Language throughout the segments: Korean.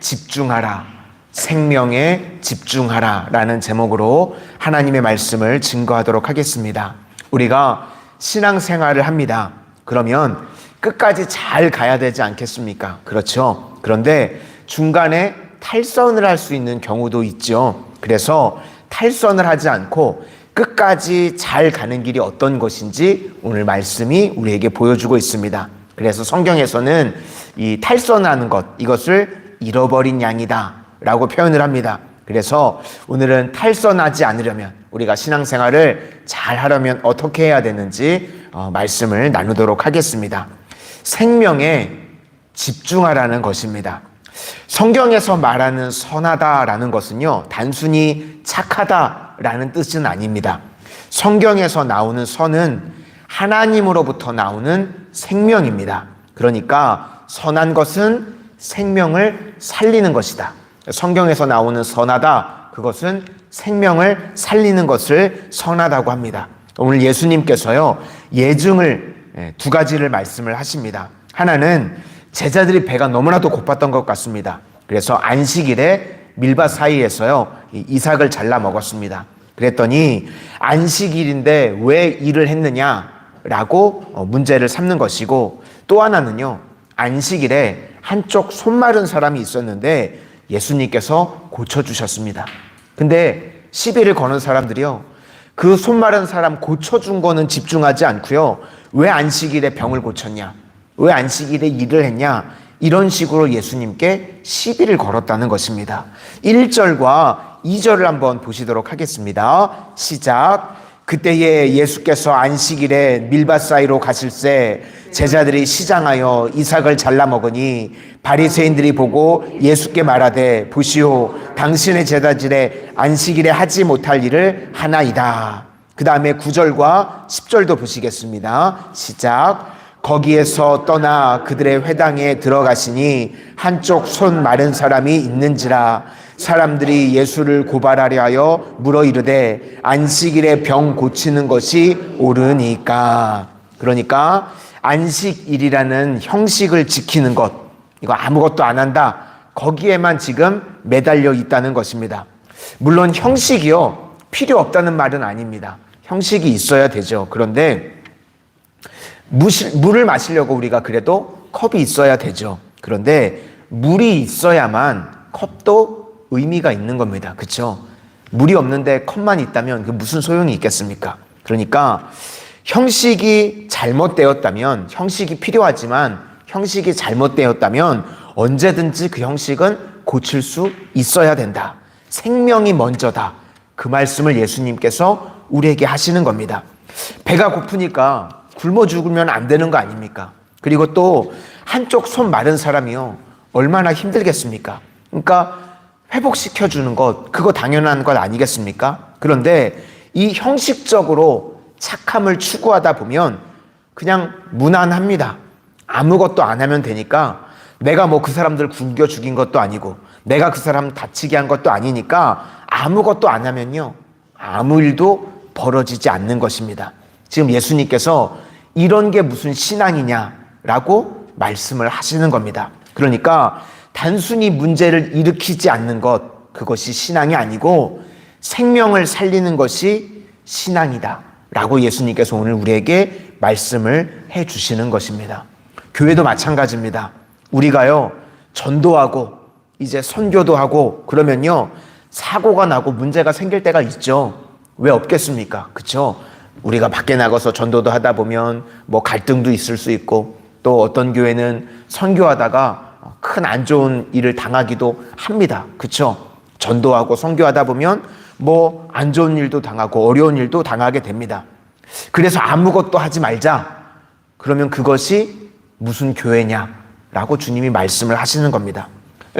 집중하라. 생명에 집중하라. 라는 제목으로 하나님의 말씀을 증거하도록 하겠습니다. 우리가 신앙생활을 합니다. 그러면 끝까지 잘 가야 되지 않겠습니까? 그렇죠. 그런데 중간에 탈선을 할 수 있는 경우도 있죠. 그래서 탈선을 하지 않고 끝까지 잘 가는 길이 어떤 것인지 오늘 말씀이 우리에게 보여주고 있습니다. 그래서 성경에서는 이 탈선하는 것, 이것을 잃어버린 양이다 라고 표현을 합니다. 그래서 오늘은 탈선하지 않으려면 우리가 신앙생활을 잘 하려면 어떻게 해야 되는지 어, 말씀을 나누도록 하겠습니다. 생명에 집중하라는 것입니다. 성경에서 말하는 선하다라는 것은요, 단순히 착하다라는 뜻은 아닙니다. 성경에서 나오는 선은 하나님으로부터 나오는 생명입니다. 그러니까 선한 것은 생명을 살리는 것이다. 성경에서 나오는 선하다, 그것은 생명을 살리는 것을 선하다고 합니다. 오늘 예수님께서요, 예증을 예, 두 가지를 말씀을 하십니다. 하나는 제자들이 배가 너무나도 고팠던 것 같습니다. 그래서 안식일에 밀밭 사이에서요, 이삭을 잘라 먹었습니다. 그랬더니 안식일인데 왜 일을 했느냐라고 어, 문제를 삼는 것이고 또 하나는요, 안식일에 한쪽 손 마른 사람이 있었는데 예수님께서 고쳐주셨습니다. 근데 시비를 거는 사람들이요, 그 손 마른 사람 고쳐준 거는 집중하지 않고요, 왜 안식일에 병을 고쳤냐? 왜 안식일에 일을 했냐? 이런 식으로 예수님께 시비를 걸었다는 것입니다. 1절과 2절을 한번 보시도록 하겠습니다. 시작. 그때에 예수께서 안식일에 밀밭 사이로 가실새 제자들이 시장하여 이삭을 잘라 먹으니 바리새인들이 보고 예수께 말하되 보시오 당신의 제자들의 안식일에 하지 못할 일을 하나이다. 그 다음에 9절과 10절도 보시겠습니다. 시작. 거기에서 떠나 그들의 회당에 들어가시니 한쪽 손 마른 사람이 있는지라 사람들이 예수를 고발하려 하여 물어 이르되 안식일에 병 고치는 것이 옳으니까. 그러니까 안식일이라는 형식을 지키는 것 이거 아무것도 안 한다. 거기에만 지금 매달려 있다는 것입니다. 물론 형식이요 필요 없다는 말은 아닙니다. 형식이 있어야 되죠. 그런데 물을 마시려고 우리가 그래도 컵이 있어야 되죠. 그런데 물이 있어야만 컵도 의미가 있는 겁니다. 그렇죠? 물이 없는데 컵만 있다면 그 무슨 소용이 있겠습니까? 그러니까 형식이 잘못되었다면 형식이 필요하지만 형식이 잘못되었다면 언제든지 그 형식은 고칠 수 있어야 된다. 생명이 먼저다. 그 말씀을 예수님께서 우리에게 하시는 겁니다. 배가 고프니까 굶어 죽으면 안 되는 거 아닙니까? 그리고 또 한쪽 손 마른 사람이요. 얼마나 힘들겠습니까? 그러니까 회복시켜 주는 것, 그거 당연한 것 아니겠습니까? 그런데 이 형식적으로 착함을 추구하다 보면 그냥 무난합니다. 아무것도 안 하면 되니까 내가 뭐 그 사람들 굶겨 죽인 것도 아니고 내가 그 사람 다치게 한 것도 아니니까 아무것도 안 하면요. 아무 일도 벌어지지 않는 것입니다. 지금 예수님께서 이런 게 무슨 신앙이냐라고 말씀을 하시는 겁니다. 그러니까 단순히 문제를 일으키지 않는 것, 그것이 신앙이 아니고 생명을 살리는 것이 신앙이다. 라고 예수님께서 오늘 우리에게 말씀을 해 주시는 것입니다. 교회도 마찬가지입니다. 우리가요, 전도하고, 이제 선교도 하고, 그러면요, 사고가 나고 문제가 생길 때가 있죠. 왜 없겠습니까? 그쵸? 우리가 밖에 나가서 전도도 하다 보면 뭐 갈등도 있을 수 있고 또 어떤 교회는 선교하다가 큰 안 좋은 일을 당하기도 합니다. 그쵸? 전도하고 선교하다 보면 뭐 안 좋은 일도 당하고 어려운 일도 당하게 됩니다. 그래서 아무것도 하지 말자. 그러면 그것이 무슨 교회냐 라고 주님이 말씀을 하시는 겁니다.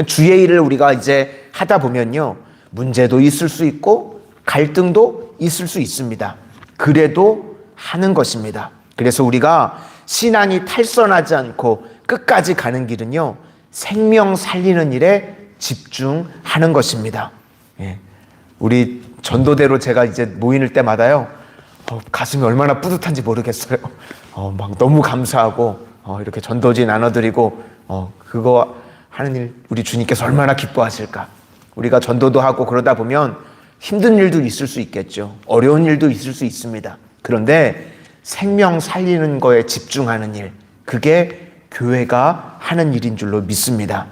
주의 일을 우리가 이제 하다 보면요. 문제도 있을 수 있고 갈등도 있을 수 있습니다. 그래도 하는 것입니다. 그래서 우리가 신앙이 탈선하지 않고 끝까지 가는 길은요, 생명 살리는 일에 집중하는 것입니다. 예. 우리 전도대로 제가 이제 모이는 때마다요, 어, 가슴이 얼마나 뿌듯한지 모르겠어요. 어, 막 너무 감사하고, 어, 이렇게 전도지 나눠드리고, 어, 그거 하는 일 우리 주님께서 얼마나 기뻐하실까? 우리가 전도도 하고 그러다 보면 힘든 일도 있을 수 있겠죠. 어려운 일도 있을 수 있습니다. 그런데 생명 살리는 거에 집중하는 일, 그게 교회가 하는 일인 줄로 믿습니다.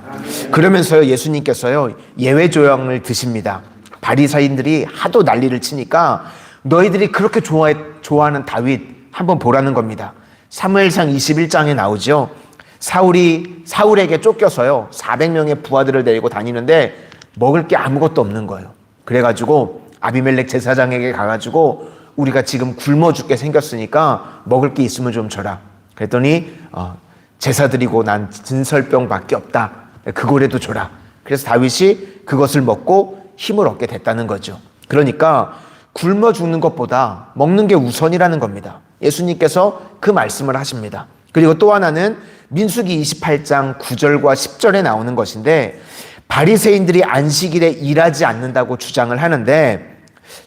그러면서요, 예수님께서요, 예외 조항을 드십니다. 바리사인들이 하도 난리를 치니까 너희들이 그렇게 좋아해, 좋아하는 다윗 한번 보라는 겁니다. 사무엘상 21장에 나오죠. 사울이 사울에게 쫓겨서요. 400명의 부하들을 데리고 다니는데 먹을 게 아무것도 없는 거예요. 그래가지고 아비멜렉 제사장에게 가가지고 우리가 지금 굶어 죽게 생겼으니까 먹을 게 있으면 좀 줘라. 그랬더니 어, 제사 드리고 난 진설병밖에 없다. 그거라도 줘라. 그래서 다윗이 그것을 먹고 힘을 얻게 됐다는 거죠. 그러니까 굶어 죽는 것보다 먹는 게 우선이라는 겁니다. 예수님께서 그 말씀을 하십니다. 그리고 또 하나는 민수기 28장 9절과 10절에 나오는 것인데 바리새인들이 안식일에 일하지 않는다고 주장을 하는데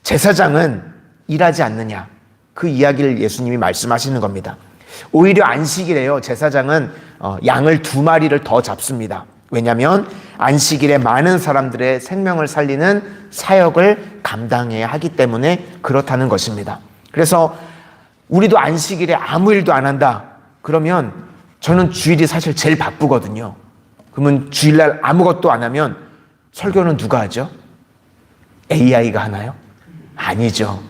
제사장은 일하지 않느냐 그 이야기를 예수님이 말씀하시는 겁니다. 오히려 안식일에요 제사장은 어, 양을 두 마리를 더 잡습니다. 왜냐하면 안식일에 많은 사람들의 생명을 살리는 사역을 감당해야 하기 때문에 그렇다는 것입니다. 그래서 우리도 안식일에 아무 일도 안 한다. 그러면 저는 주일이 사실 제일 바쁘거든요. 그러면 주일날 아무것도 안 하면 설교는 누가 하죠? AI가 하나요? 아니죠.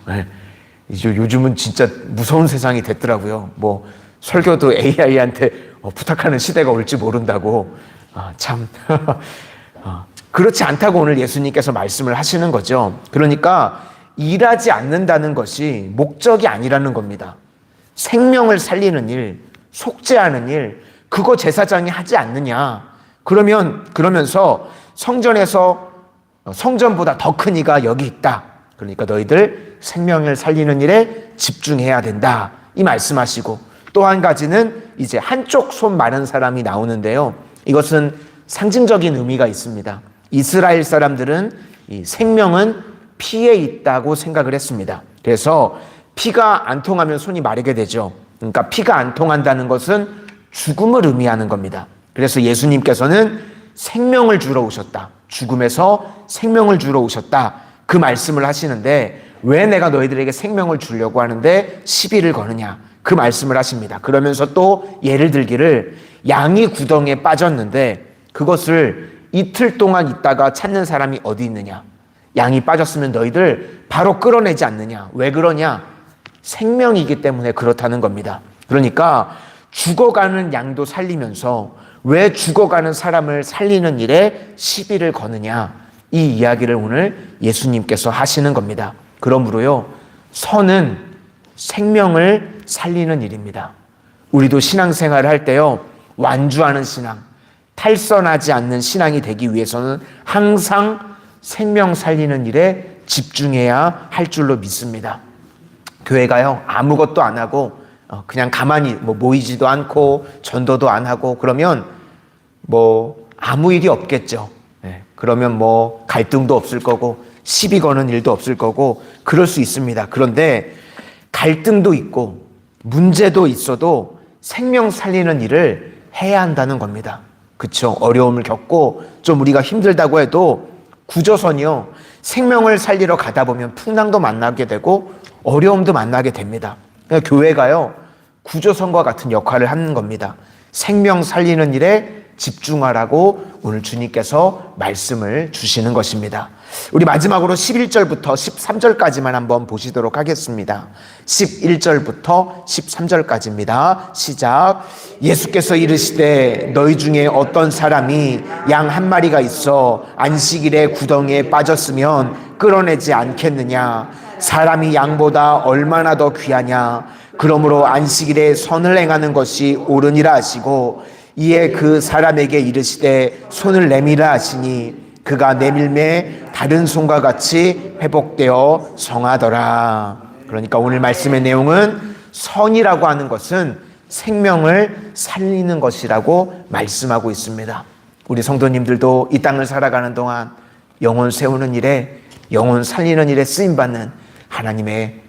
네. 이제 요즘은 진짜 무서운 세상이 됐더라고요. 뭐 설교도 AI한테 어, 부탁하는 시대가 올지 모른다고. 아, 참. 아, 그렇지 않다고 오늘 예수님께서 말씀을 하시는 거죠. 그러니까 일하지 않는다는 것이 목적이 아니라는 겁니다. 생명을 살리는 일, 속죄하는 일, 그거 제사장이 하지 않느냐. 그러면, 그러면서 성전에서 성전보다 더 큰 이가 여기 있다. 그러니까 너희들 생명을 살리는 일에 집중해야 된다. 이 말씀하시고 또 한 가지는 이제 한쪽 손 마른 사람이 나오는데요. 이것은 상징적인 의미가 있습니다. 이스라엘 사람들은 이 생명은 피에 있다고 생각을 했습니다. 그래서 피가 안 통하면 손이 마르게 되죠. 그러니까 피가 안 통한다는 것은 죽음을 의미하는 겁니다. 그래서 예수님께서는 생명을 주러 오셨다. 죽음에서 생명을 주러 오셨다. 그 말씀을 하시는데 왜 내가 너희들에게 생명을 주려고 하는데 시비를 거느냐. 그 말씀을 하십니다. 그러면서 또 예를 들기를 양이 구덩이에 빠졌는데 그것을 이틀 동안 있다가 찾는 사람이 어디 있느냐. 양이 빠졌으면 너희들 바로 끌어내지 않느냐. 왜 그러냐? 생명이기 때문에 그렇다는 겁니다. 그러니까 죽어가는 양도 살리면서 왜 죽어가는 사람을 살리는 일에 시비를 거느냐. 이 이야기를 오늘 예수님께서 하시는 겁니다. 그러므로요, 선은 생명을 살리는 일입니다. 우리도 신앙생활을 할 때요, 완주하는 신앙, 탈선하지 않는 신앙이 되기 위해서는 항상 생명 살리는 일에 집중해야 할 줄로 믿습니다. 교회가요, 아무것도 안 하고, 어, 그냥 가만히 뭐 모이지도 않고, 전도도 안 하고, 그러면 뭐 아무 일이 없겠죠. 예, 그러면 뭐 갈등도 없을 거고, 시비 거는 일도 없을 거고, 그럴 수 있습니다. 그런데 갈등도 있고, 문제도 있어도 생명 살리는 일을 해야 한다는 겁니다. 그쵸. 어려움을 겪고, 좀 우리가 힘들다고 해도, 구조선이요. 생명을 살리러 가다 보면 풍랑도 만나게 되고 어려움도 만나게 됩니다. 그러니까 교회가요. 구조선과 같은 역할을 하는 겁니다. 생명 살리는 일에 집중하라고 오늘 주님께서 말씀을 주시는 것입니다. 우리 마지막으로 11절부터 13절까지만 한번 보시도록 하겠습니다. 11절부터 13절까지입니다. 시작. 예수께서 이르시되 너희 중에 어떤 사람이 양 한 마리가 있어 안식일에 구덩이에 빠졌으면 끌어내지 않겠느냐? 사람이 양보다 얼마나 더 귀하냐? 그러므로 안식일에 선을 행하는 것이 옳으니라 하시고 이에 그 사람에게 이르시되 손을 내밀라 하시니 그가 내밀매 다른 손과 같이 회복되어 성하더라. 그러니까 오늘 말씀의 내용은 선이라고 하는 것은 생명을 살리는 것이라고 말씀하고 있습니다. 우리 성도님들도 이 땅을 살아가는 동안 영혼 세우는 일에 영혼 살리는 일에 쓰임 받는 하나님의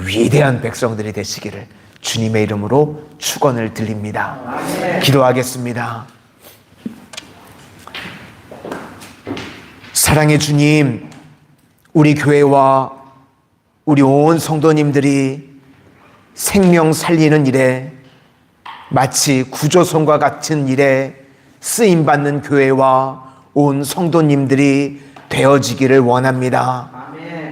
위대한 백성들이 되시기를 주님의 이름으로 축원을 드립니다. 기도하겠습니다. 사랑의 주님, 우리 교회와 우리 온 성도님들이 생명 살리는 일에 마치 구조선과 같은 일에 쓰임 받는 교회와 온 성도님들이 되어지기를 원합니다.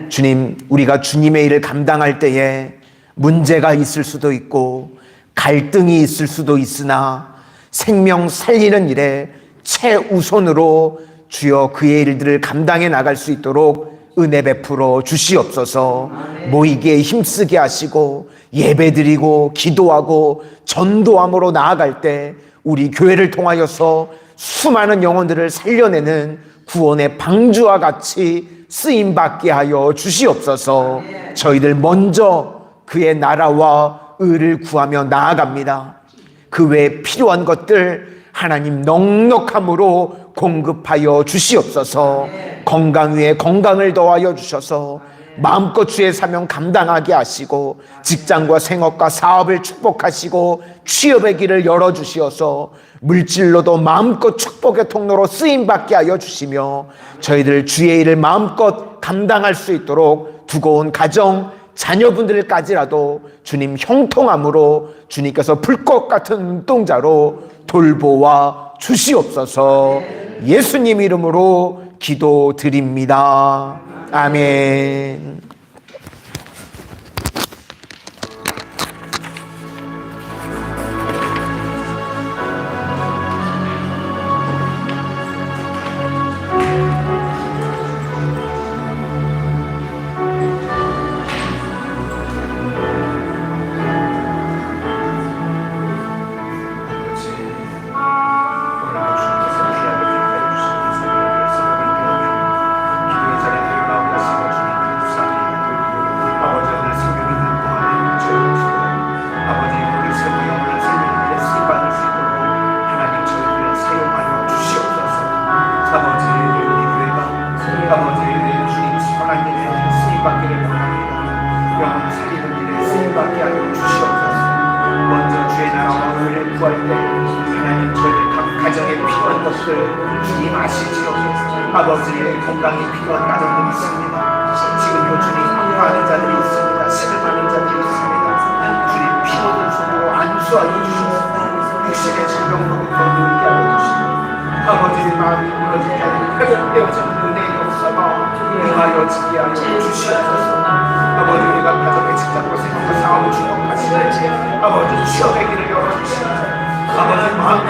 주님, 우리가 주님의 일을 감당할 때에 문제가 있을 수도 있고 갈등이 있을 수도 있으나 생명 살리는 일에 최우선으로 주여 그의 일들을 감당해 나갈 수 있도록 은혜 베풀어 주시옵소서. 모이기에 힘쓰게 하시고 예배드리고 기도하고 전도함으로 나아갈 때 우리 교회를 통하여서 수많은 영혼들을 살려내는 구원의 방주와 같이 쓰임 받게 하여 주시옵소서. 저희들 먼저 그의 나라와 의를 구하며 나아갑니다. 그 외에 필요한 것들 하나님 넉넉함으로 공급하여 주시옵소서. 건강 위에 건강을 더하여 주셔서 마음껏 주의 사명 감당하게 하시고 직장과 생업과 사업을 축복하시고 취업의 길을 열어 주시어서 물질로도 마음껏 축복의 통로로 쓰임 받게 하여 주시며 저희들 주의 일을 마음껏 감당할 수 있도록 두고 온 가정 자녀분들까지라도 주님 형통함으로 주님께서 불꽃 같은 눈동자로 돌보아 주시옵소서 예수님 이름으로 기도드립니다. 아멘. 것들 주님 아시지요. 아버지의 건강이 필요한 가정들이 있습니다. 지금도 주님 아파하는 자들이 있습니다. 시름하는 자들이 있습니다. 주님 피로든 손으로 안수하여 주시옵소서. 육신의 질병으로부터 누게 하여 주시옵소서. 아버지의 마음이 무너지게 하여 회복되어지는 은혜의 역사가 응하여 지게 하여 주시옵소서 아버지 우리가 가정의 직장과 생활과 사업을 축복하시되 아버지 취업의 길을 열어주시옵소서 아버지 마음